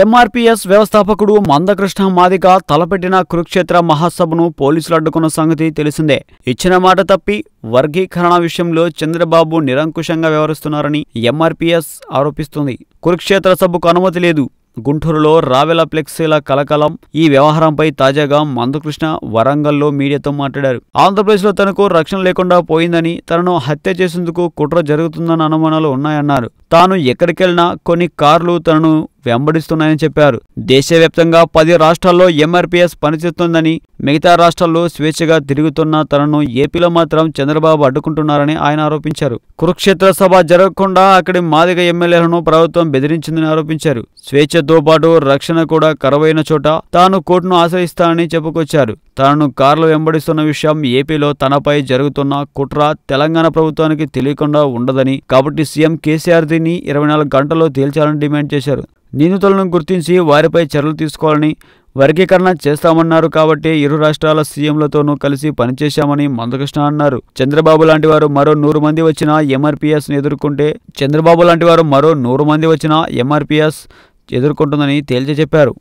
MRPS వ్యవస్థాపకుడు మందకృష్ణ మాదిగ తలపెట్టిన కురుక్షేత్ర మహాసభను పోలీసులు అడ్డుకున్న సంగతి తెలిసిందే. ఇచ్చిన మాట తప్పి వర్గీకరణ విషయంలో చంద్రబాబు నిరంకుశంగా వ్యవహరిస్తున్నారని ఎంఆర్పీఎస్ ఆరోపిస్తుంది. కురుక్షేత్ర సభకు అనుమతి లేదు. గుంటూరులో రావెల ఫ్లెక్సీల కలకలం ఈ వ్యవహారంపై తాజాగా మందకృష్ణ వరంగల్లో మీడియాతో మాట్లాడారు. ఆంధ్రప్రదేశ్లో తనకు రక్షణ లేకుండా పోయిందని తనను హత్య చేసేందుకు కుట్ర జరుగుతుందన్న అనుమానాలు ఉన్నాయన్నారు. తాను ఎక్కడికెళ్ళినా కొన్ని కార్లు తనను వెంబడిస్తున్నాయని చెప్పారు. దేశవ్యాప్తంగా పది రాష్ట్రాల్లో ఎంఆర్పీఎస్ పనిచేస్తుందని మిగతా రాష్ట్రాల్లో స్వేచ్ఛగా తిరుగుతున్న తనను ఏపీలో మాత్రం చంద్రబాబు అడ్డుకుంటున్నారని ఆయన ఆరోపించారు. కురుక్షేత్ర సభ జరగకుండా అక్కడి మాదిగ ఎమ్మెల్యేలను ప్రభుత్వం బెదిరించిందని ఆరోపించారు. స్వేచ్ఛతో పాటు రక్షణ కూడా కరువైన చోట తాను కోర్టును ఆశ్రయిస్తానని చెప్పుకొచ్చారు. తనను కార్లు వెంబడిస్తున్న విషయం ఏపీలో తనపై జరుగుతున్న కుట్ర తెలంగాణ ప్రభుత్వానికి తెలియకుండా ఉండదని కాబట్టి సీఎం కేసీఆర్ దీన్ని ఇరవై నాలుగు గంటల్లో తేల్చాలని డిమాండ్ చేశారు. నిందితులను గుర్తించి వారిపై చర్యలు తీసుకోవాలని వర్గీకరణ చేస్తామన్నారు కాబట్టి ఇరు రాష్ట్రాల సీఎంలతోనూ కలిసి పనిచేశామని మందకృష్ణ అన్నారు. చంద్రబాబు లాంటి వారు మరో నూరు మంది వచ్చినా ఎంఆర్పీఎస్ ఎదుర్కొంటే చంద్రబాబు లాంటి వారు మరో నూరు మంది వచ్చినా ఎంఆర్పీఎస్ ఎదుర్కొంటుందని తేల్చి చెప్పారు.